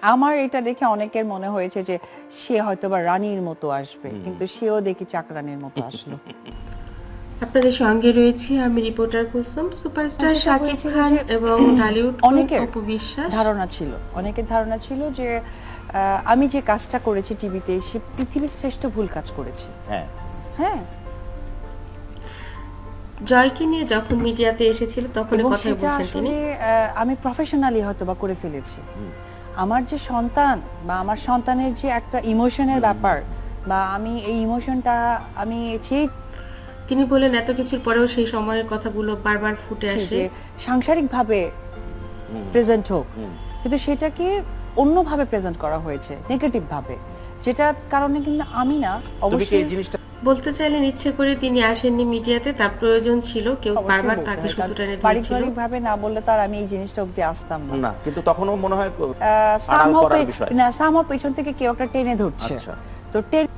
আমার এটা দেখে অনেকের মনে হয়েছে যে সে হয়তো বা রানীর মতো আসবে কিন্তু সেও দেখি চাকরানির মতো আসলো। আপনাদের সঙ্গে রয়েছে আমি রিপোর্টার কুসুম সুপারস্টার শাকিব খান যে এবং ঢালিউড অনেকের অপু বিশ্বাস ধারণা ছিল অনেকের ধারণা ছিল যে আমি যে কাজটা করেছি টিভিতে সে পৃথিবীর শ্রেষ্ঠ ভুল কাজ করেছি। হ্যাঁ। হ্যাঁ। জয়কে নিয়ে যখন মিডিয়াতে এসেছিল তখন কথা সেটা বলছেন তিনি। আহ, আমি প্রফেশনালি হয়তো বা করে ফেলেছি। আমার যে সন্তান বা আমার সন্তানের যে একটা ইমোশনের ব্যাপার বা আমি এই ইমোশনটা আমি চেয়ে তিনি বলেন এত কিছুর পরেও সেই সময়ের কথাগুলো বারবার ফুটে আসে। যে সাংসারিকভাবে প্রেজেন্ট হোক। কিন্তু সেটাকে অন্যভাবে প্রেজেন্ট করা হয়েছে নেগেটিভ ভাবে। যেটার কারণে কিন্তু আমি না অবশ্যই জিনিসটা বলতে চাইলেন ইচ্ছে করে তিনি আসেননি মিডিয়াতে তার প্রয়োজন ছিল কেউ বারবার তাকে কারণ সুতো টেনে ধরেছিল পারিবারিক ভাবে না বললে তো আর আমি এই জিনিসটা অব্দি আসতাম না। না কিন্তু তখনও মনে হয়। না somehow পেছন থেকে কেউ একটা টেনে ধরছে। আচ্ছা। তো টেনে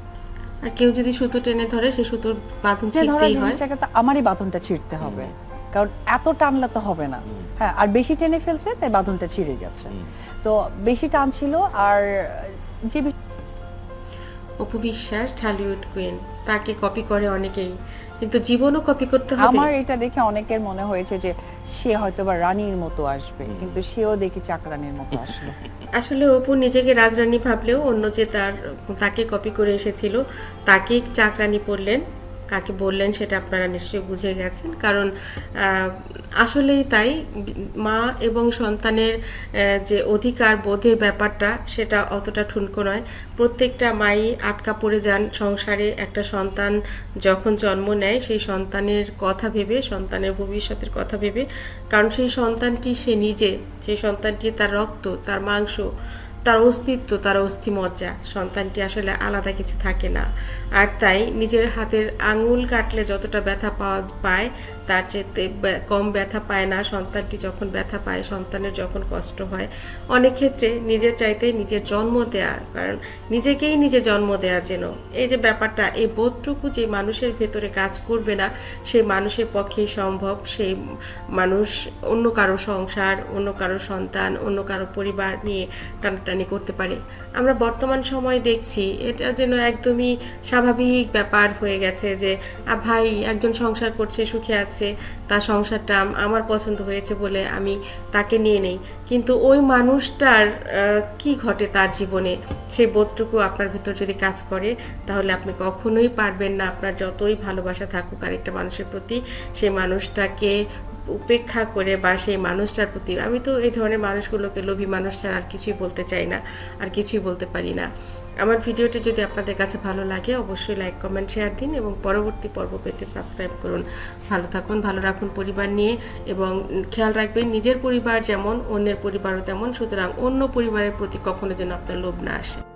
আর কেউ যদি সুতো টেনে ধরে সে সুতোর বাঁধন ছিঁড়তেই হয়। জিনিসটাকে তো আমারই বাঁধনটা ছিঁড়তে হবে। কারণ এত টানলে তো হবে না। হ্যাঁ আর বেশি টেনে ফেলছে তাই বাঁধনটা ছিঁড়ে গেছে। তো বেশি টান ছিল আর যে বিষয়- অপু বিশ্বাস ঢালিউড কুইন তাকে কপি করে অনেকেই। কিন্তু জীবনও কপি করতে হবে। আমার এটা দেখে অনেকের মনে হয়েছে যে সে হয়তো বা রানীর মতো আসবে কিন্তু সেও দেখি চাকরানির মতো আসলো। আসলে অপু নিজেকে রাজরানী ভাবলেও অন্য যে তার তাকে কপি করে এসেছিল তাকেই চাকরানি পড়লেন কাকে বললেন সেটা আপনারা নিশ্চয়ই বুঝে গেছেন। কারণ আসলেই তাই, মা এবং সন্তানের যে অধিকার বোধের ব্যাপারটা সেটা অতটা ঠুনকো নয়। প্রত্যেকটা মাই আটকা পড়ে যান সংসারে। একটা সন্তান যখন জন্ম নেয়, সেই সন্তানের কথা ভেবে, সন্তানের ভবিষ্যতের কথা ভেবে, কারণ সেই সন্তানটি সে নিজে, সেই সন্তানটি তার রক্ত, তার মাংস তার অস্তিত্ব, তার অস্থিমজ্জা, সন্তানটি আসলে আলাদা কিছু থাকে না। আর তাই নিজের হাতের আঙুল কাটলে যতটা ব্যথা পাওয়া পায়, তার চেয়ে কম ব্যথা পায় না। সন্তানটি যখন ব্যথা পায়, সন্তানের যখন কষ্ট হয়, অনেক ক্ষেত্রে নিজের চাইতে নিজের জন্ম দেয়া, কারণ নিজেকেই নিজে জন্ম দেয়া যেন। এই যে ব্যাপারটা, এই বোধটুকু যে মানুষের ভেতরে কাজ করবে না, সেই মানুষের পক্ষেই সম্ভব। সেই মানুষ অন্য কারও সংসার, অন্য কারও সন্তান, অন্য কারও পরিবার নিয়ে টানাটানি করতে পারে। আমরা বর্তমান সময় দেখছি এটা যেন একদমই স্বাভাবিক ব্যাপার হয়ে গেছে যে ভাই একজন সংসার করছে, সুখে আছে তার সংসারটা আমার পছন্দ হয়েছে বলে আমি তাকে নিয়ে নেই। কিন্তু ওই মানুষটার কি ঘটে তার জীবনে? সেই বোধটুকু আপনার ভিতর যদি কাজ করে, তাহলে আপনি কখনোই পারবেন না। আপনার যতই ভালোবাসা থাকুক আরেকটা মানুষের প্রতি সেই মানুষটাকে উপেক্ষা করে বা সেই মানুষটার প্রতি, আমি তো এই ধরনের মানুষগুলোকে লোভী মানুষ ছাড়া আর কিছুই বলতে চাই না, আর কিছুই বলতে পারি না। আমার ভিডিওটি যদি আপনাদের কাছে ভালো লাগে, অবশ্যই লাইক, কমেন্ট, শেয়ার দিন এবং পরবর্তী পর্ব পেতে সাবস্ক্রাইব করুন। ভালো থাকুন, ভালো রাখুন পরিবার নিয়ে এবং খেয়াল রাখবেন, নিজের পরিবার যেমন অন্যের পরিবারও তেমন, সুতরাং অন্য পরিবারের প্রতি কখনো যেন আপনার লোভ না আসে।